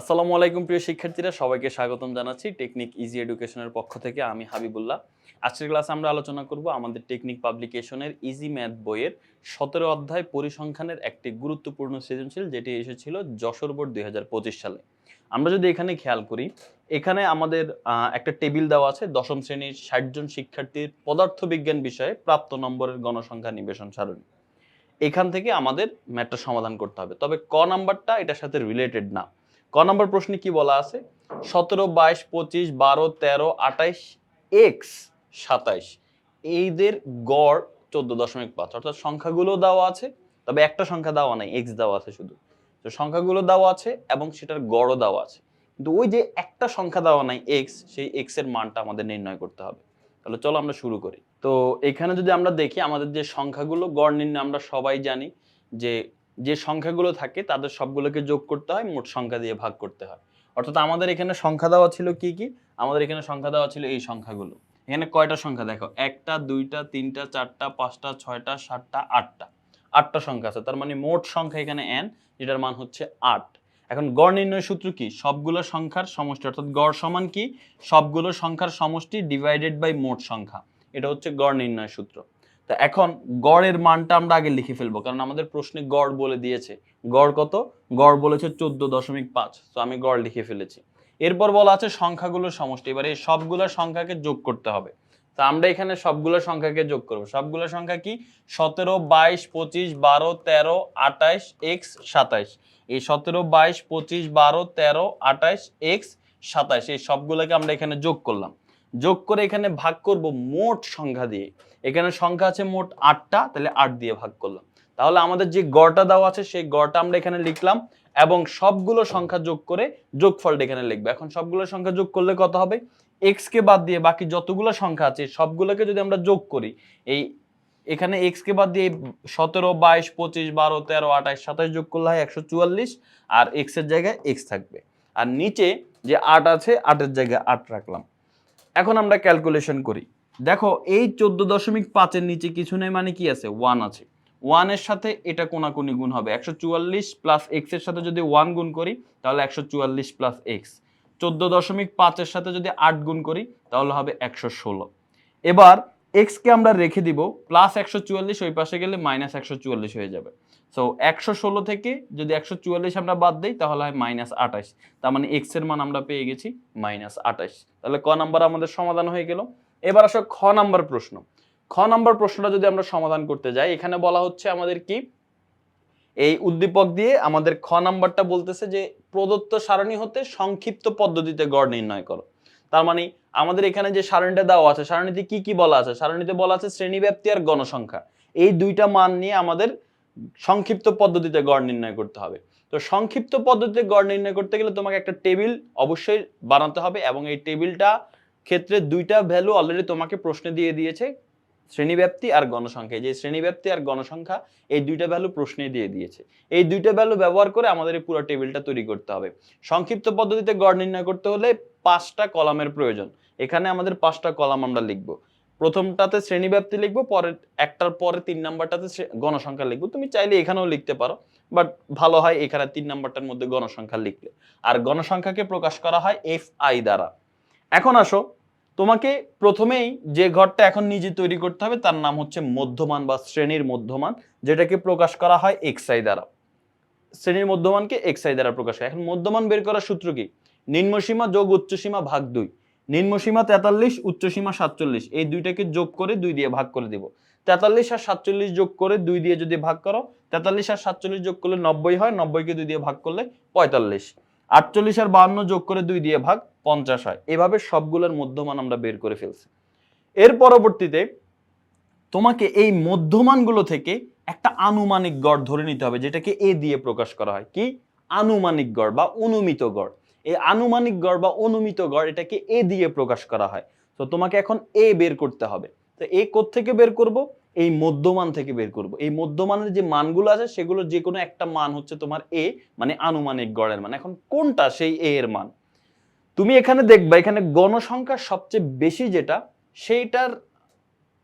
আসসালামু আলাইকুম প্রিয় শিক্ষার্থীরা, সবাইকে স্বাগতম জানাচ্ছি টেকনিক ইজি এডুকেশনের পক্ষ থেকে। আমি হাবিবুল্লাহ। আজকের ক্লাসে আমরা আলোচনা করব আমাদের টেকনিক পাবলিকেশনের ইজি ম্যাথ বইয়ের সতেরো অধ্যায় পরিসংখ্যানের একটি গুরুত্বপূর্ণ সৃজনশীল, যেটি এসেছিল যশোর বোর্ড দুই হাজার পঁচিশ সালে। আমরা যদি এখানে খেয়াল করি, এখানে আমাদের একটা টেবিল দেওয়া আছে, দশম শ্রেণির ষাট জন শিক্ষার্থীর পদার্থবিজ্ঞান বিষয়ে প্রাপ্ত নম্বরের গণসংখ্যা নিবেশন সারণী। এখান থেকে আমাদের ম্যাথটা সমাধান করতে হবে। তবে ক নাম্বারটা এটার সাথে রিলেটেড না। ক নম্বর প্রশ্নে কি বলা আছে? সতেরো, বাইশ, পঁচিশ, বারো, তেরো, আঠাইশ, এক্স, সাতাইশ। এইদের গড় চোদ্দ দশমিক পাঁচ। অর্থাৎ সংখ্যাগুলো দেওয়া আছে, তবে একটা সংখ্যা দেওয়া নাই, এক্স দেওয়া আছে শুধু। তো সংখ্যাগুলো দেওয়া আছে এবং সেটার গড়ও দেওয়া আছে। কিন্তু ওই যে একটা সংখ্যা দেওয়া নাই, এক্স, সেই এক্সের মানটা আমাদের নির্ণয় করতে হবে। তাহলে চলো আমরা শুরু করি। তো এখানে যদি আমরা দেখি, আমাদের যে সংখ্যাগুলো গড় নির্ণয় আমরা সবাই জানি যে যে সংখ্যাগুলো থাকে তাদের সবগুলোকে যোগ করতে হয়, মোট সংখ্যা দিয়ে ভাগ করতে হয়। অর্থাৎ আমাদের এখানে সংখ্যা দেওয়া ছিল কি কি? আমাদের এখানে সংখ্যা দেওয়া ছিল এই সংখ্যাগুলো। এখানে কয়টা সংখ্যা? দেখো, একটা, দুইটা, তিনটা, চারটা, পাঁচটা, ছয়টা, সাতটা, আটটা। আটটা সংখ্যা আছে, তার মানে মোট সংখ্যা এখানে এন যেটার মান হচ্ছে আট। এখন গড় নির্ণয় সূত্র কি? সবগুলো সংখ্যার সমষ্টি, অর্থাৎ গড় সমান কি? সবগুলো সংখ্যার সমষ্টি ডিভাইডেড বাই মোট সংখ্যা। এটা হচ্ছে গড় নির্ণয় সূত্র। তা এখন গড়ের মানটা আমরা আগে লিখে ফেলব, কারণ আমাদের প্রশ্নে গড় বলে দিয়েছে। গড় কত? গড় বলেছে চোদ্দ দশমিক পাঁচ, তো আমি গড় লিখে ফেলেছি। এরপর বলা আছে সংখ্যাগুলোর সমষ্টি, এবার এই সবগুলো সংখ্যাকে যোগ করতে হবে। তা আমরা এখানে সবগুলো সংখ্যাকে যোগ করব। সবগুলো সংখ্যা কি? সতেরো, বাইশ, পঁচিশ, বারো, তেরো আঠাইশ এক্স সাতাইশ এই সতেরো, বাইশ, পঁচিশ, বারো, তেরো আঠাইশ এক্স সাতাইশ এই সবগুলোকে আমরা এখানে যোগ করলাম। যোগ করে এখানে ভাগ করব মোট সংখ্যা দিয়ে। এখানে সংখ্যা আছে মোট আটটা, তাহলে আট দিয়ে ভাগ করলাম। তাহলে আমাদের যে গড়টা দেওয়া আছে, সেই গড়টা আমরা এখানে লিখলাম এবং সবগুলো সংখ্যা যোগ করে যোগফলটা এখানে লিখব। এখন সবগুলো সংখ্যা যোগ করলে কত হবে? এক্স কে বাদ দিয়ে বাকি যতগুলো সংখ্যা আছে, সবগুলোকে যদি আমরা যোগ করি, এই এখানে এক্স কে বাদ দিয়ে সতেরো, বাইশ, পঁচিশ, বারো, তেরো, আঠাশ, সাতাশ যোগ করলে হয় একশো চুয়াল্লিশ আর এক্সের জায়গায় এক্স থাকবে। আর নিচে যে আট আছে, আটের জায়গায় আট রাখলাম। এখন আমরা ক্যালকুলেশন করি। দেখো, এই চোদ্দ দশমিক পাঁচের নিচে কিছু নেই মানে কি আছে? ওয়ান আছে। ওয়ানের সাথে এটা কোনাকুনি গুণ হবে। একশো চুয়াল্লিশ প্লাস এক্সের সাথে যদি ওয়ান গুণ করি, তাহলে একশো চুয়াল্লিশ প্লাস এক্স চোদ্দ দশমিক পাঁচের সাথে যদি আট গুণ করি, তাহলে হবে একশো ষোলো। এবার এক্স কে আমরা রেখে দিব প্লাস একশো চুয়াল্লিশ ওই পাশে গেলে মাইনাস একশো চুয়াল্লিশ হয়ে যাবে। সো একশো ষোলো থেকে যদি একশো চুয়াল্লিশ আমরা বাদ দিই, তাহলে হয় মাইনাস আঠাশ। তার মানে এক্সের মান আমরা পেয়ে গেছি মাইনাস আঠাশ। তাহলে ক নাম্বার আমাদের সমাধান হয়ে গেল? এবার আসো খ নাম্বার প্রশ্ন। খ নাম্বার প্রশ্নটা যদি আমরা সমাধান করতে যাই, এখানে বলা হচ্ছে আমাদের কি? এই উদ্দীপক দিয়ে আমাদের খ নাম্বারটা বলতেছে যে প্রদত্ত সারণী হতে সংক্ষিপ্ত পদ্ধতিতে গড় নির্ণয় করো। তার মানে আমাদের এখানে যে সারণীটা দেওয়া আছে, সারণীতে কি কি বলা আছে? সারণীতে বলা আছে শ্রেণীব্যাপ্তি আর গণসংখ্যা। এই দুইটা মান নিয়ে আমাদের সংক্ষিপ্ত পদ্ধতিতে গড় নির্ণয় করতে হবে। তো সংক্ষিপ্ত পদ্ধতিতে গড় নির্ণয় করতে গেলে তোমাকে একটা টেবিল অবশ্যই বানাতে হবে এবং এই টেবিলটা ক্ষেত্রে দুইটা ভ্যালু অলরেডি তোমাকে প্রশ্নে দিয়ে দিয়েছে, শ্রেণীব্যাপ্তি আর গণসংখ্যা। যে শ্রেণীব্যাপ্তি আর গণসংখ্যা, এই দুইটা ভ্যালু প্রশ্নে দিয়ে দিয়েছে। এই দুইটা ভ্যালু ব্যবহার করে আমাদের এই পুরো টেবিলটা তৈরি করতে হবে। সংক্ষিপ্ত পদ্ধতিতে গড় নির্ণয় করতে হলে পাঁচটা কলামের প্রয়োজন। এখানে আমাদের পাঁচটা কলাম আমরা লিখব। প্রথমটাতে শ্রেণীব্যাপ্তি লিখব পরে একটার পরে তিন নাম্বারটাতে গণসংখ্যা লিখব। তুমি চাইলে এখানেও লিখতে পারো বাট ভালো হয় এখানে তিন নাম্বারটার মধ্যে গণসংখ্যা লিখলে। আর গণসংখ্যাকে প্রকাশ করা হয় এফ আই দ্বারা। এখন আসো, তোমাকে প্রথমেই যে ঘরটা এখন নিজে তৈরি করতে হবে তার নাম হচ্ছে মধ্যমান বা শ্রেণির মধ্যমান, যেটাকে প্রকাশ করা হয় এক্স আই দ্বারা। শ্রেণির মধ্যমানকে এক্স আই দ্বারা প্রকাশ করে এখন মধ্যমান বের করার সূত্র কি? নিম্নসীমা যোগ উচ্চসীমা ভাগ দুই। নিম্নসীমা তেতাল্লিশ উচ্চসীমা সাতচল্লিশ। এই দুইটাকে যোগ করে দুই দিয়ে ভাগ করে দিব। তেতাল্লিশ আর সাতচল্লিশ যোগ করে দুই দিয়ে যদি ভাগ করো, তেতাল্লিশ আর সাতচল্লিশ যোগ করলে নব্বই হয়, নব্বইকে দুই দিয়ে ভাগ করলে পঁয়তাল্লিশ। আটচল্লিশ আর বাহান্ন যোগ করে দুই দিয়ে ভাগ পঞ্চাশ হয়। এভাবে সবগুলোর মধ্যমান আমরা বের করে ফেলছি। এর পরবর্তীতে তোমাকে এই মধ্যমানগুলো থেকে একটা আনুমানিক গড় ধরে নিতে হবে, যেটাকে এ দিয়ে প্রকাশ করা হয়। কি? আনুমানিক গড় বা অনুমিত গড়। এই আনুমানিক গড় বা অনুমিত গড় এটাকে এ দিয়ে প্রকাশ করা হয়। তো তোমাকে এখন এ বের করতে হবে। তো এ থেকে বের করব? এই মধ্যমান থেকে বের করব। এই মধ্যমানের যে মানগুলো আছে সেগুলো যে কোনো একটা মান হচ্ছে তোমার এ মানে আনুমানিক গড়ের মান। এখন কোনটা সেই এ এর মান? তুমি এখানে দেখবা, এখানে গণসংখ্যা সবচেয়ে বেশি যেটা, সেইটার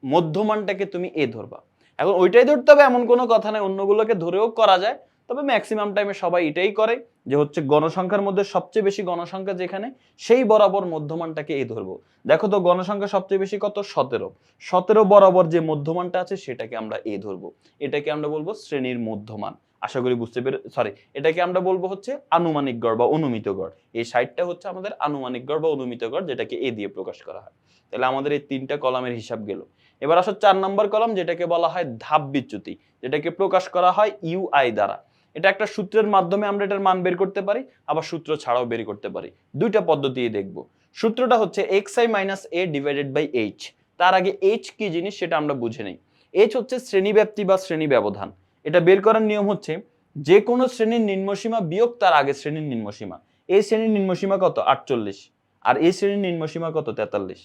মধ্যমানটাকে তুমি এ ধরবা। এখন ওইটাই ধরতে হবে, এমন কোনো কথা নাই, অন্যগুলোকে ধরেও করা যায়। তবে ম্যাক্সিমাম টাইমে সবাই এটাই করে যে হচ্ছে গণসংখ্যার মধ্যে সবচেয়ে বেশি গণসংখ্যা যেখানে, সেই বরাবর মধ্যমানটাকে এ ধরবো। দেখো তো গণসংখ্যা সবচেয়ে বেশি কত? সতেরো। সতেরো বরাবর যে মধ্যমানটা আছে, সেটাকে আমরা এ ধরবো। এটাকে আমরা বলব শ্রেণির মধ্যমান। আশা করি বুঝতে পেরে সরি এটাকে আমরা বলব হচ্ছে আনুমানিক গড় বা অনুমিত গড়। এই সাইডটা হচ্ছে আমাদের আনুমানিক গড় বা অনুমিত গড়, যেটাকে এ দিয়ে প্রকাশ করা হয়। তাহলে আমাদের এই তিনটা কলামের হিসাব গেল। এবার আসো চার নম্বর কলাম, যেটাকে বলা হয় ধাপ বিচ্যুতি, যেটাকে প্রকাশ করা হয় ইউআই দ্বারা। এটা একটা সূত্রের মাধ্যমে আমরা এটার মান বের করতে পারি, আবার সূত্র ছাড়াও বের করতে পারি। দুইটা পদ্ধতি দেখব। সূত্রটা হচ্ছে X I minus A divided by H তার আগে এইচ কি জিনিস সেটা আমরা বুঝে নেই। এইচ হচ্ছে শ্রেণীব্যাপ্তি বা শ্রেণি ব্যবধান এটা বের করার নিয়ম হচ্ছে যে কোনো শ্রেণির নিম্নসীমা বিয়োগ তার আগে শ্রেণির নিম্নসীমা এই শ্রেণির নিম্নসীমা কত? আটচল্লিশ। আর এই শ্রেণির নিম্নসীমা কত? তেতাল্লিশ।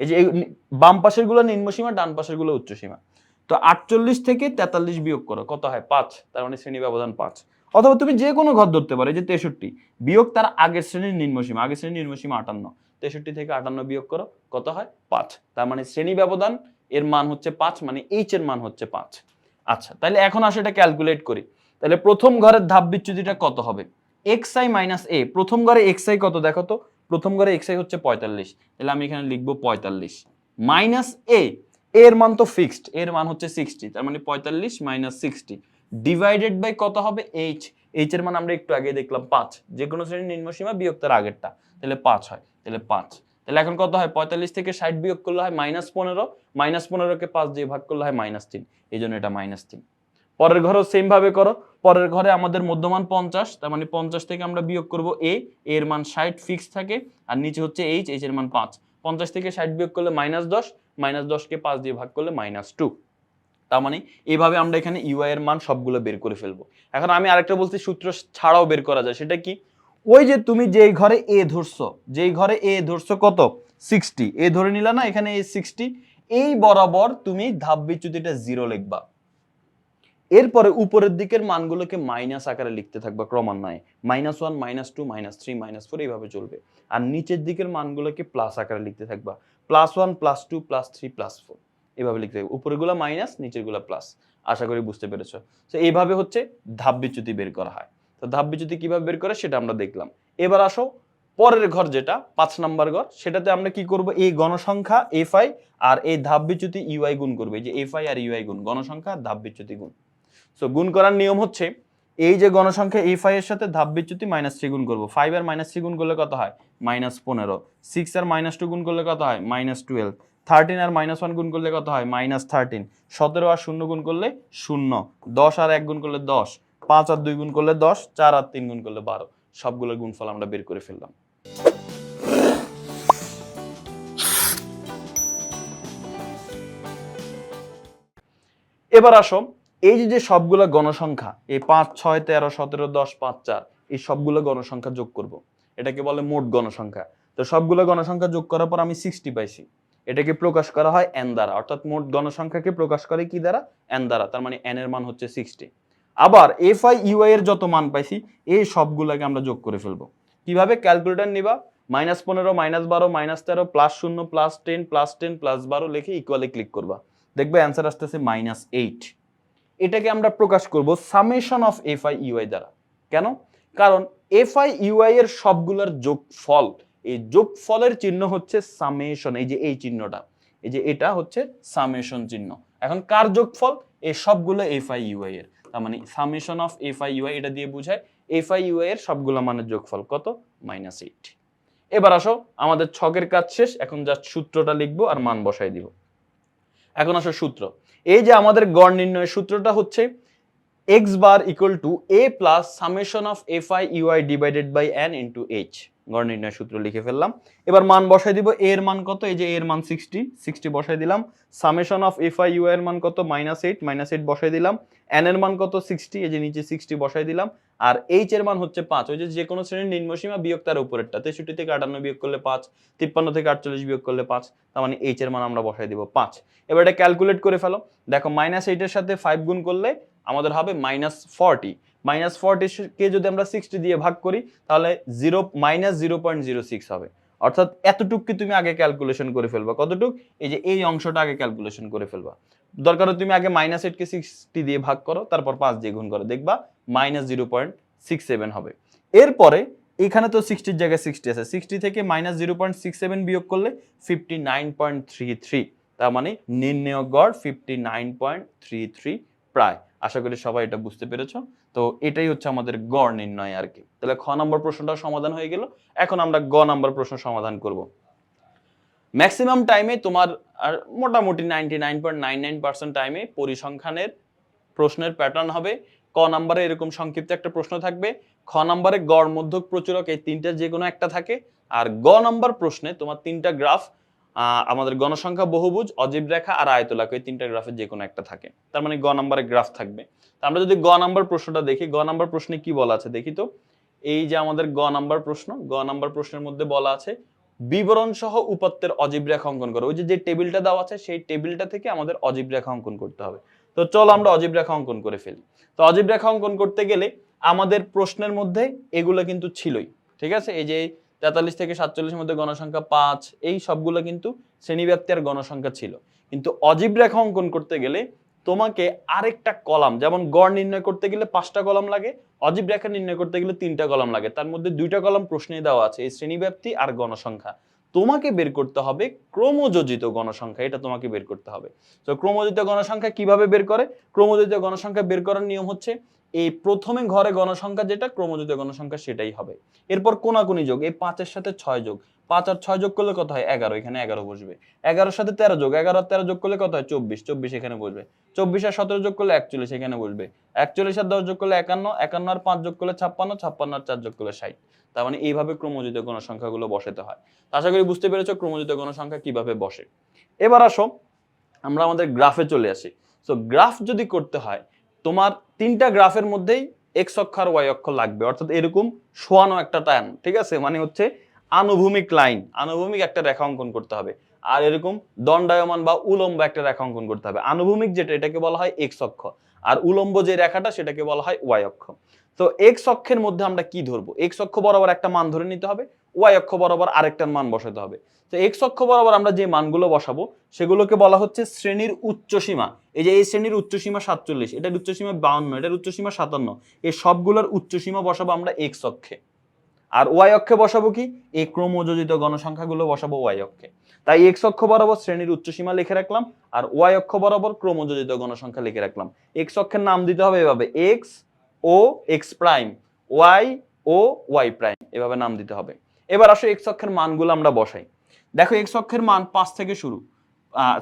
এই যে বাম পাশেরগুলো নিম্নসীমা ডান পাশেরগুলো উচ্চসীমা তো আটচল্লিশ থেকে তেতাল্লিশ বিয়োগ করো, কত হয়? পাঁচ, তার মানে শ্রেণি ব্যবধান পাঁচ। অথবা তুমি যে কোনো ঘর ধরতে পারো যে তেষট্টি, বিয়োগ তার আগের শ্রেণির নিম্নসীমা, আগের শ্রেণির নিম্নসীমা আটান্ন। তেষট্টি থেকে আটান্ন বিয়োগ করো, কত হয়? পাঁচ। তার মানে শ্রেণি ব্যবধান, এর মান হচ্ছে পাঁচ মানে এইচ এর মান হচ্ছে পাঁচ। আচ্ছা তাহলে এখন আসে এটা ক্যালকুলেট করি। তাহলে প্রথম ঘরের ধাপ বিচ্যুতিটা কত হবে? এক্স আই মাইনাস এ প্রথম ঘরে এক্স আই কত দেখো তো? প্রথম ঘরে এক্স আই হচ্ছে পঁয়তাল্লিশ, তাহলে আমি এখানে লিখব পঁয়তাল্লিশ। মাইনাস এ এর মান তো ফিক্সড এর মান হচ্ছে সিক্সটি তার মানে পঁয়তাল্লিশ মাইনাস সিক্সটি ডিভাইডেড বাই কত হবে? এইচ এইচ এর মান আমরা একটু আগে দেখলাম পাঁচ যে কোনো শ্রেণির নিম্নসীমা বিয়োগ তার আগেরটা, তাহলে পাঁচ হয়, তাহলে পাঁচ। তাহলে এখন কত হয়? পঁয়তাল্লিশ থেকে ষাট বিয়োগ করলে হয় মাইনাস পনেরো মাইনাস পনেরোকে পাঁচ দিয়ে ভাগ করলে হয় মাইনাস তিন, এই জন্য এটা মাইনাস তিন। পরের ঘরও সেম ভাবে করো, পরের ঘরে আমাদের মধ্যমান পঞ্চাশ, তার মানে পঞ্চাশ থেকে আমরা বিয়োগ করব এ এর মান ষাট ফিক্স থাকে, আর নিচে হচ্ছে এইচ এইচ এর মান পাঁচ। পঞ্চাশ থেকে ষাট বিয়োগ করলে মাইনাস দশ মাইনাস দশকে পাঁচ দিয়ে ভাগ করলে মাইনাস টু তার মানে এইভাবে আমরা এখানে ইউআই এর মান সবগুলো বের করে ফেলব। এখন আমি আরেকটা বলছি, সূত্র ছাড়াও বের করা যায়, সেটা কি? ওই যে তুমি যেই ঘরে এ ধরছো, যেই ঘরে এ ধরছো কত? সিক্সটি এ ধরে নিলা না, এখানে এ সিক্সটি এই বরাবর তুমি ধাপ বিচ্যুতিটা জিরো লিখবা। এরপরে উপরের দিকের মানগুলোকে মাইনাস আকারে লিখতে থাকবা ক্রমান্বয়ে। Minus one minus two minus three minus four এইভাবে চলবে। আর নিচের দিকের মানগুলোকে প্লাস আকারে লিখতে থাকবা। Plus one plus two plus three plus four এভাবে লিখতে থাকবে। উপরেরগুলো মাইনাস নিচেরগুলো প্লাস আশা করি বুঝতে পেরেছ। তো এইভাবে হচ্ছে ধাপ বিচ্যুতি বের করা হয়। তো ধাপ বিচ্যুতি কীভাবে বের করে সেটা আমরা দেখলাম। এবার আসো পরের ঘর যেটা, পাঁচ নাম্বার ঘর, সেটাতে আমরা কি করব? এই গণসংখ্যা এফ আই আর এই ধাপ বিচ্যুতি ইউআই গুণ করবে। যে এফ আই আর ইউআই গুণ, গণসংখ্যা, ধাপ বিচ্যুতি গুণ। সো গুণ করার নিয়ম হচ্ছে এই যে গণসংখ্যা এফ আই এর সাথে ধাপ বিচ্যুতি মাইনাস থ্রি গুণ করব। ফাইভ আর মাইনাস থ্রি গুণ করলে কত হয়? মাইনাস পনেরো। সিক্স আর মাইনাস টু গুণ করলে কত হয়? মাইনাস টুয়েলভ থার্টিন আর মাইনাস ওয়ান গুণ করলে কত হয়? মাইনাস থার্টিন সতেরো আর শূন্য গুণ করলে শূন্য। দশ আর এক গুণ করলে দশ। পাঁচ আর দুই গুণ করলে দশ। চার আর তিন গুণ করলে বারো। সবগুলোর গুণফল আমরা বের করে ফেললাম। এবার আসো এই যে যে সবগুলো গণসংখ্যা, এই পাঁচ, ছয়, তেরো, সতেরো, দশ, পাঁচ, চার, এই সবগুলো গণসংখ্যা যোগ করব। এটাকে বলে মোট গণসংখ্যা। তো সবগুলো গণসংখ্যা যোগ করার পর আমি সিক্সটি পাইছি। এটাকে প্রকাশ করা হয় এন দ্বারা। অর্থাৎ মোট গণসংখ্যাকে প্রকাশ করে কি দ্বারা? এন দ্বারা। তার মানে এন এর মান হচ্ছে সিক্সটি আবার এফ আই ইউআই এর যত মান পাইছি, এই সবগুলোকে আমরা যোগ করে ফেলব। কীভাবে? ক্যালকুলেটর নিবা। মাইনাস পনেরো, মাইনাস বারো, মাইনাস তেরো প্লাস শূন্য plus ten plus ten plus বারো লিখে ইকুয়ালে ক্লিক করবা। দেখবে অ্যান্সার আসতেছে মাইনাস এইট এটাকে আমরা প্রকাশ করব summation of F I U I দ্বারা। কেন? কারণ এফ আই ইউআই এর সবগুলোর যোগফল, এই যোগফলের চিহ্ন হচ্ছে সামেশন, এই যে এই চিহ্নটা, এই যে এটা হচ্ছে সামেশন চিহ্ন। এখন কার যোগফল? এই সবগুলো এফ আই ইউআই এর। তার মানে summation of F I U I এটা দিয়ে বোঝায় এফ আই ইউআই এর সবগুলো মানের যোগফল কত? Minus eight. এবার আসো, আমাদের ছকের কাজ শেষ, এখন জাস্ট সূত্রটা লিখব আর মান বসাই দিব। এখন আসো সূত্র। এই যে আমাদের গড় নির্ণয়ের সূত্রটা হচ্ছে X bar equal to A plus summation of F I U I divided by N into H গড় নির্ণয় সূত্র লিখে ফেললাম। এবার মান বসাই দিব এর মান কত? এই যে এর মান সিক্সটি সিক্সটি বসাই দিলাম। Summation of F I U I এর মান কত? মাইনাস এইট মাইনাস এইট বসাই দিলাম। এন এর মান কত? সিক্সটি এই যে নিচে সিক্সটি বসাই দিলাম। আর এইচ এর মান হচ্ছে পাঁচ, ওই যে যে কোনো শ্রেণির নিম্নসীমা বিয়োগ তার উপরেরটা, তেষট্টি থেকে আটান্ন বিয়োগ করলে পাঁচ, তিপ্পান্ন থেকে আটচল্লিশ বিয়োগ করলে পাঁচ, তার মানে এইচ এর মান আমরা বসাই দিব পাঁচ। এবার এটা ক্যালকুলেট করে ফেলো। দেখো মাইনাস এইটের সাথে ফাইভ গুণ করলে আমাদের হবে মাইনাস ফর্টি মাইনাস কে যদি আমরা সিক্সটি দিয়ে ভাগ করি, তাহলে zero, minus zero point zero six হবে। অর্থাৎ এতটুকু তুমি আগে ক্যালকুলেশন করে ফেলবা? কতটুক? এই যে এই অংশটা আগে ক্যালকুলেশন করে ফেলবা। দরকার তুমি আগে মাইনাস এইটকে সিক্সটি দিয়ে ভাগ করো, তারপর পাঁচ দিয়ে গুণ করো। দেখবা minus zero point six seven হবে। এরপরে এখানে তো সিক্সটির জায়গায় সিক্সটি আছে। সিক্সটি থেকে minus zero point six seven বিয়োগ করলে fifty nine point three three. তার মানে নির্ণয় গড় fifty nine point three three প্রায়। আশা করি সবাই এটা বুঝতে পেরেছ। তো এটাই হচ্ছে আমাদের গড় নির্ণয় আর কি। তাহলে খ নম্বর প্রশ্নটা সমাধান হয়ে গেল। এখন আমরা গ নম্বর প্রশ্ন সমাধান করব। ম্যাক্সিমাম টাইমে তোমার আর মোটামুটি ninety nine point nine nine percent টাইমে পরিসংখ্যানের প্রশ্নের প্যাটার্ন হবে। ক নাম্বারে এরকম সংক্ষিপ্ত একটা প্রশ্ন থাকবে। খ নাম্বারে গড় মধ্যক প্রচুরক এই তিনটার যে কোনো একটা থাকে। আর গ নাম্বার প্রশ্নে তোমার তিনটা গ্রাফ আমাদের গণসংখ্যা, বহুভুজ, অজীব রেখা আর আয়তলাক এই তিনটা গ্রাফের যে কোনো একটা থাকে। তার মানে গ নাম্বারে গ্রাফ থাকবে। তা আমরা যদি গ নাম্বার প্রশ্নটা দেখি, গ নাম্বার প্রশ্নে কি বলা আছে দেখি তো? এই যে আমাদের গ নাম্বার প্রশ্ন, গ নাম্বার প্রশ্নের মধ্যে বলা আছে বিবরণ সহ উপাত্তের অজীব রেখা অঙ্কন করো। ওই যে যে টেবিলটা দেওয়া আছে, সেই টেবিলটা থেকে আমাদের অজীব রেখা অঙ্কন করতে হবে। তো চলো আমরা অজীব রেখা অঙ্কন করে ফেলি। তো অজীব রেখা অঙ্কন করতে গেলে আমাদের প্রশ্নের মধ্যে এগুলো কিন্তু ছিলই, ঠিক আছে? এই যে তেতাল্লিশ থেকে সাতচল্লিশের মধ্যে গণসংখ্যা পাঁচ, এই সবগুলো কিন্তু শ্রেণীব্যাপ্তি আর গণসংখ্যা ছিল। কিন্তু অজীব রেখা অঙ্কন করতে গেলে তোমাকে আরেকটা কলাম, যেমন গড় নির্ণয় করতে গেলে পাঁচটা কলাম লাগে, অজীব রেখা নির্ণয় করতে গেলে তিনটা কলাম লাগে। তার মধ্যে দুইটা কলাম প্রশ্নে দেওয়া আছে, এই শ্রেণীব্যাপ্তি আর গণসংখ্যা। তোমাকে বের করতে হবে ক্রমযোজিত গণসংখ্যা, এটা তোমাকে বের করতে হবে। তো ক্রমযোজিত গণসংখ্যা কীভাবে বের করে? ক্রমযোজিত গণসংখ্যা বের করার নিয়ম হচ্ছে এই প্রথমে ঘরে গণসংখ্যা যেটা ক্রমযোজিত গণসংখ্যা সেটাই হবে। এরপর কোনাকুনি যোগ, এই পাঁচের সাথে ছয় যোগ। পাঁচ আর ছয় যোগ করলে কত হয়? এগারো, এখানে এগারো বসবে। এগারোর সাথে তেরো যোগ, এগারো আর তেরো যোগ করলে কত হয়? চব্বিশ চব্বিশ এখানে বসবে। চব্বিশ আর সতেরো যোগ করলে একচল্লিশ এখানে বসবে। একচল্লিশ আর দশ যোগ করলে একান্ন একান্ন আর পাঁচ যোগ করলে ছাপ্পান্ন ছাপ্পান্ন আর চার যোগ করলে ষাট। তার মানে এইভাবে ক্রমযোজিত গণসংখ্যাগুলো বসাতে হয়। আশা করি বুঝতে পেরেছ ক্রমযোজিত গণসংখ্যা কীভাবে বসে। এবার আসো, আমরা আমাদের গ্রাফে চলে আসি। তো গ্রাফ যদি করতে হয় তোমার তিনটা গ্রাফের মধ্যেই এক্স অক্ষ আর ওয়াই অক্ষ লাগবে। অর্থাৎ এরকম শোয়ানো একটা টান ঠিক আছে? মানে হচ্ছে আনুভূমিক লাইন, আনুভূমিক একটা রেখা অঙ্কন করতে হবে। আর এরকম দণ্ডায়মান বা উলম্ব একটা রেখা অঙ্কন করতে হবে। আনুভূমিক যেটা, এটাকে বলা হয় এক্স অক্ষ। আর উলম্ব যে রেখাটা, সেটাকে বলা হয় ওয়াই অক্ষ। তো এক্স অক্ষের মধ্যে আমরা কি ধরবো? এক্স অক্ষ বরাবর একটা মান ধরে নিতে হবে। ওয়াই অক্ষ বরাবর আরেকটার মান বসাতে হবে। তো এক্স অক্ষ বরাবর আমরা যে মানগুলো বসাবো, সেগুলোকে বলা হচ্ছে শ্রেণির উচ্চ সীমা। এই যে এই শ্রেণির উচ্চ সীমা সাতচল্লিশ, এটার উচ্চ সীমা বাউন্ন, এটার উচ্চ সীমা সাতান্ন, এই সবগুলোর উচ্চ সীমা বসাবো আমরা এক্স অক্ষে। আর ওয়াই অক্ষে বসাবো কি? এই ক্রমযোজিত গণসংখ্যাগুলো বসাবো ওয়াই অক্ষে। তাই এক্স অক্ষ বরাবর শ্রেণির উচ্চ সীমা লিখে রাখলাম, আর ওয়াই অক্ষ বরাবর ক্রমযোজিত গণসংখ্যা লিখে রাখলাম। এক্স অক্ষের নাম দিতে হবে এভাবে এক্স ও এক্স প্রাইম ওয়াই ও ওয়াই প্রাইম এভাবে নাম দিতে হবে। এবার আসো এক্স অক্ষের মানগুলো আমরা বসাই। দেখো এক্স অক্ষের মান পাঁচ থেকে শুরু।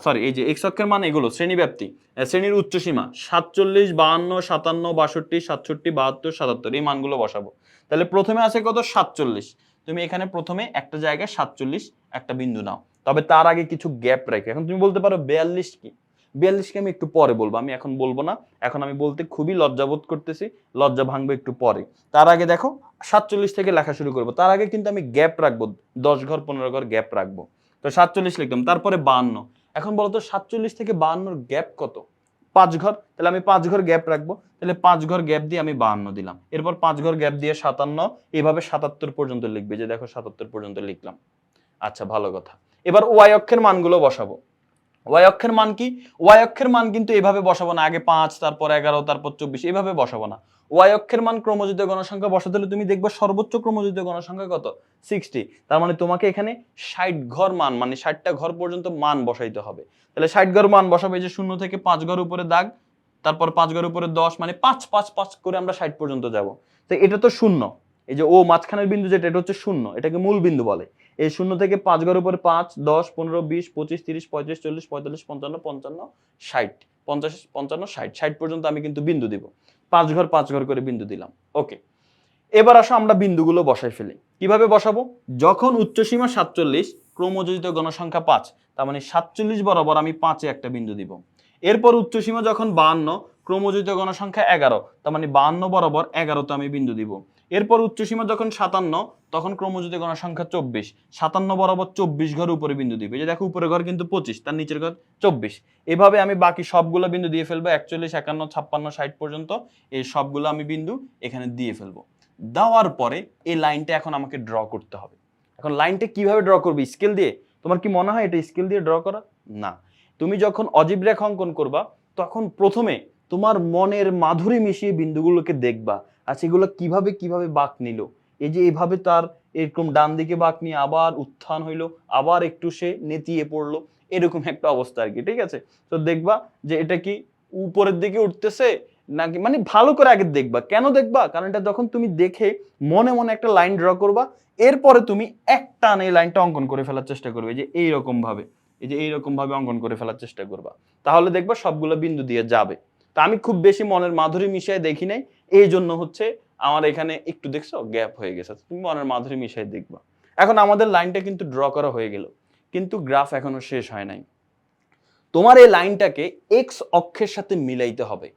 সরি এই যে এক্স অক্ষের মান এগুলো, শ্রেণীব্যাপ্তি শ্রেণির উচ্চসীমা, সাতচল্লিশ, বাহান্ন, সাতান্ন, বাষট্টি, সাতষট্টি, বাহাত্তর, সাতাত্তর, এই মানগুলো বসাবো। তাহলে প্রথমে আছে কত? সাতচল্লিশ। তুমি এখানে প্রথমে একটা জায়গায় সাতচল্লিশ একটা বিন্দু নাও। তবে তার আগে কিছু গ্যাপ রেখে। এখন তুমি বলতে পারো বিয়াল্লিশ কি? বিয়াল্লিশকে আমি একটু পরে বলব, আমি এখন বলব না। এখন আমি বলতে খুবই লজ্জাবোধ করতেছি, লজ্জা ভাঙবে একটু পরে। তার আগে দেখো, সাতচল্লিশ থেকে লেখা শুরু করব। তার আগে কিন্তু আমি গ্যাপ রাখব, দশ ঘর, পনেরো ঘর গ্যাপ রাখব। তো সাতচল্লিশ লিখলাম, তারপরে বাহান্ন এখন বলতো সাতচল্লিশ থেকে বাহান্নর গ্যাপ কত? পাঁচ ঘর, তাহলে আমি পাঁচ ঘর গ্যাপ রাখব। তাহলে পাঁচ ঘর গ্যাপ দিয়ে আমি বাহান্ন দিলাম। এরপর পাঁচ ঘর গ্যাপ দিয়ে সাতান্ন, এভাবে সাতাত্তর পর্যন্ত লিখবে। যে দেখো সাতাত্তর পর্যন্ত লিখলাম। আচ্ছা ভালো কথা। এবার ওয়াই অক্ষের মানগুলো বসাবো। ওয়াই অক্ষের মান কি? ওয়াই অক্ষের মান কিন্তু এভাবে বসাবো না। আগে পাঁচ, তারপর এগারো, তারপর চব্বিশ, এভাবে বসাবো না। ওয়াই অক্ষের মান ক্রমজিত গণসংখ্যা বসাতে হলে তুমি দেখবে সর্বোচ্চ ক্রমজিত গণসংখ্যা কত? সিক্সটি তার মানে তোমাকে এখানে ষাট ঘর মান মানে ষাটটা ঘর পর্যন্ত মান বসাইতে হবে। তাহলে ষাট ঘর মান বসাবে যে শূন্য থেকে পাঁচ ঘর উপরে দাগ, তারপর পাঁচ ঘর উপরে দশ মানে পাঁচ পাঁচ পাঁচ করে আমরা ষাট পর্যন্ত যাব। তো এটা তো শূন্য। এই যে ও মাঝখানের বিন্দু যেটা, এটা হচ্ছে শূন্য। এটাকে মূল বিন্দু বলে। এই শূন্য থেকে পাঁচ ঘর উপরে পাঁচ, দশ, পনেরো, বিশ, পঁচিশ, তিরিশ, পঁয়ত্রিশ, চল্লিশ, পঁয়তাল্লিশ, পঞ্চান্ন পঞ্চান্ন, ষাট। পঞ্চাশ, পঞ্চান্ন, ষাট। ষাট পর্যন্ত আমি কিন্তু বিন্দু দিব। পাঁচ ঘর পাঁচ ঘর করে বিন্দু দিলাম। ওকে। এবার আসো আমরা বিন্দুগুলো বসাই ফেলি। কীভাবে বসাবো? যখন উচ্চসীমা সাতচল্লিশ, ক্রমযোজিত গণসংখ্যা পাঁচ, তার মানে সাতচল্লিশ বরাবর আমি পাঁচে একটা বিন্দু দিব। এরপর উচ্চসীমা যখন বাহান্ন, ক্রমযোজিত গণসংখ্যা এগারো, তার মানে বাহান্ন বরাবর এগারোতে আমি বিন্দু দিব। এরপর উচ্চসীমা যখন সাতান্ন, তখন ক্রমযোজিত গণসংখ্যা চব্বিশ। সাতান্ন বরাবর চব্বিশ ঘর উপরে বিন্দু দিবে। যে দেখো উপরে ঘর কিন্তু পঁচিশ, তার নিচের ঘর চব্বিশ। এভাবে আমি বাকি সবগুলো বিন্দু দিয়ে ফেলব, একচল্লিশ, একান্ন, ছাপ্পান্ন, ষাট পর্যন্ত এই সবগুলো আমি বিন্দু এখানে দিয়ে ফেলব। দেওয়ার পরে এই লাইনটা এখন আমাকে ড্র করতে হবে। এখন লাইনটা কীভাবে ড্র করবে? স্কেল দিয়ে? তোমার কি মনে হয় এটা স্কেল দিয়ে ড্র করা? না। তুমি যখন অজীব রেখা অঙ্কন করবা, তখন প্রথমে তোমার মনের মাধুরী মিশিয়ে বিন্দুগুলোকে দেখবা। আচ্ছা এগুলো কীভাবে কীভাবে বাঁক নিল? এই যে এভাবে তার এরকম ডান দিকে বাঁক নিয়ে আবার উত্থান হইল, আবার একটু সে নেতিয়ে পড়ল, এরকম একটা অবস্থা আর কি ঠিক আছে? তো দেখবা যে এটা কি উপরের দিকে উঠতেছে নাকি মানে ভালো করে আগে দেখবা। কেন দেখবা? কারণ এটা যখন তুমি দেখে মনে মনে একটা লাইন ড্র করবা, এরপরে তুমি এক টান এই লাইনটা অঙ্কন করে ফেলার চেষ্টা করবে, যে এইরকম ভাবে, এই যে এইরকম ভাবে অঙ্কন করে ফেলার চেষ্টা করবা। তাহলে দেখবা সবগুলো বিন্দু দিয়ে যাবে। তা আমি খুব বেশি মনের মাধুরী মিশিয়ে দেখি নাই এই জন্য হচ্ছে আমার এখানে একটু দেখছ গ্যাপ হয়ে গেছে। তুমি মনের মাধুরী মিশাই দেখবা। এখন আমাদের লাইনটা কিন্তু ড্র করা হয়ে গেল, কিন্তু গ্রাফ এখনও শেষ হয় নাই। তোমার এই লাইনটাকে এক্স অক্ষের সাথে মিলাইতে হবে।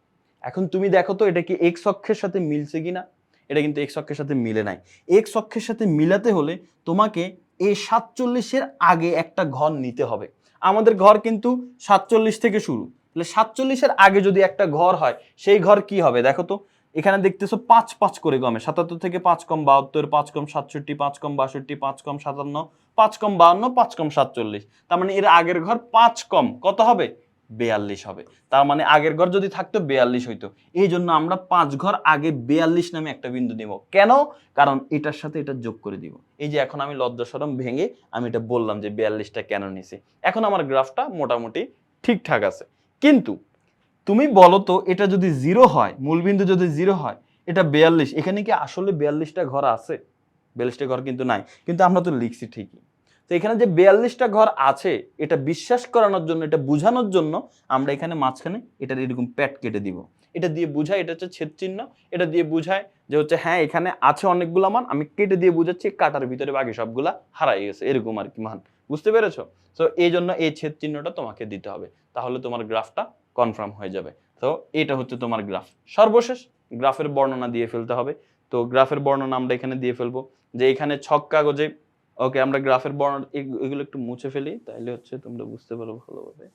এখন তুমি দেখো তো এটা কি এক্স অক্ষের সাথে মিলছে কিনা? এটা কিন্তু এক্স অক্ষের সাথে মিলে নাই। এক্স অক্ষের সাথে মিলাতে হলে তোমাকে এই সাতচল্লিশের আগে একটা ঘর নিতে হবে। আমাদের ঘর কিন্তু সাতচল্লিশ থেকে শুরু। তাহলে সাতচল্লিশের আগে যদি একটা ঘর হয়, সেই ঘর কি হবে? দেখো তো এখানে দেখতেছো পাঁচ পাঁচ করে কমে সাতাত্তর থেকে পাঁচ কম বাহাত্তর, পাঁচ কম সাতষট্টি, পাঁচ কম বাষট্টি, পাঁচ কম সাতান্ন, পাঁচ কম বাহান্ন, পাঁচ কম সাতচল্লিশ। তার মানে এর আগের ঘর পাঁচ কম। কত হবে? বেয়াল্লিশ হবে। তার মানে আগের ঘর যদি থাকতো, বেয়াল্লিশ হইতো। এই জন্য আমরা পাঁচ ঘর আগে বেয়াল্লিশ নামে একটা বিন্দু নিব কেন? কারণ এটার সাথে এটা যোগ করে দিব। এই যে এখন আমি লজ্জাসরম ভেঙে আমি এটা বললাম যে বেয়াল্লিশটা কেন নিছি। এখন আমার গ্রাফটা মোটামুটি ঠিকঠাক আছে। কিন্তু তুমি বলো তো, এটা যদি জিরো হয়, মূলবিন্দু যদি জিরো হয়, এটা বেয়াল্লিশ। এখানে কি আসলে বেয়াল্লিশটা ঘর আছে? বিয়াল্লিশটা ঘর কিন্তু নাই। কিন্তু আমরা তো লিখছি ঠিকই। তো এখানে যে বেয়াল্লিশটা ঘর আছে, এটা বিশ্বাস করানোর জন্য, এটা বোঝানোর জন্য আমরা এখানে মাঝখানে এটার এরকম প্যাট কেটে দিব। এটা দিয়ে বুঝায়, এটা হচ্ছে ছেদ চিহ্ন এটা দিয়ে বুঝায় যে হচ্ছে হ্যাঁ এখানে আছে অনেকগুলো মান, আমি কেটে দিয়ে বুঝাচ্ছি, কাটার ভিতরে বাকি সবগুলা হারাই গেছে। এরকম আর কি মান। বুঝতে পেরেছ? তো এই জন্য এই ছেদ চিহ্নটা তোমাকে দিতে হবে। তাহলে তোমার গ্রাফটা কনফার্ম হয়ে যাবে। তো এটা হচ্ছে তোমার গ্রাফ সর্বশেষ গ্রাফের বর্ণনা দিয়ে ফেলতে হবে। তো গ্রাফের বর্ণনা আমরা এখানে দিয়ে ফেলব যে এখানে ছক কাগজে, ওকে, আমরা গ্রাফের বর্ণনা এগুলো একটু মুছে ফেলি তাহলে হচ্ছে তোমরা বুঝতে পারো ভালোভাবে।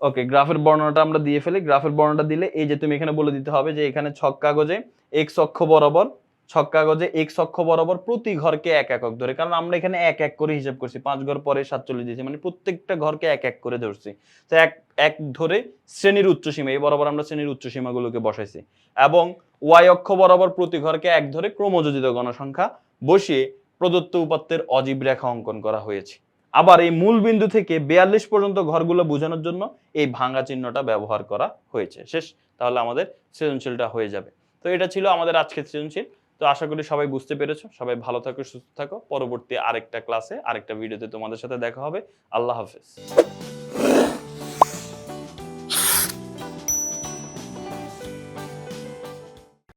ওকে, গ্রাফের বর্ণনাটা আমরা দিয়ে ফেলি। গ্রাফের বর্ণনাটা দিলে এই যে তুমি এখানে বলে দিতে হবে যে এখানে ছক কাগজে এক্স অক্ষ বরাবর ছক কাগজে এক্স অক্ষ বরাবর প্রতি ঘরকে এক একক ধরে। কারণ আমরা এখানে এক এক করে হিসাব করছি। পাঁচ ঘর পরে সাতচল্লিশ দিয়েছি। মানে প্রত্যেকটা ঘরকে এক এক করে ধরছি। তো এক এক ধরে শ্রেণির উচ্চসীমা এই বরাবর আমরা শ্রেণির উচ্চসীমাগুলোকে বসাইছি। এবং ওয়াই অক্ষ বরাবর প্রতি ঘরকে এক ধরে ক্রমযোজিত গণসংখ্যা বসিয়ে প্রদত্ত উপাত্তের অজীব রেখা অঙ্কন করা হয়েছে। আবার এই মূল বিন্দু থেকে বিয়াল্লিশ পর্যন্ত ঘরগুলো বোঝানোর জন্য এই ভাঙা চিহ্নটা ব্যবহার করা হয়েছে। শেষ, তাহলে আমাদের সৃজনশীলটা হয়ে যাবে। তো এটা ছিল আমাদের আজকের সৃজনশীল। তো আশা করি সবাই বুঝতে পেরেছ। সবাই ভালো থাকো, সুস্থ থাকো। পরবর্তী আরেকটা ক্লাসে আরেকটা ভিডিওতে তোমাদের সাথে দেখা হবে। আল্লাহ হাফেজ।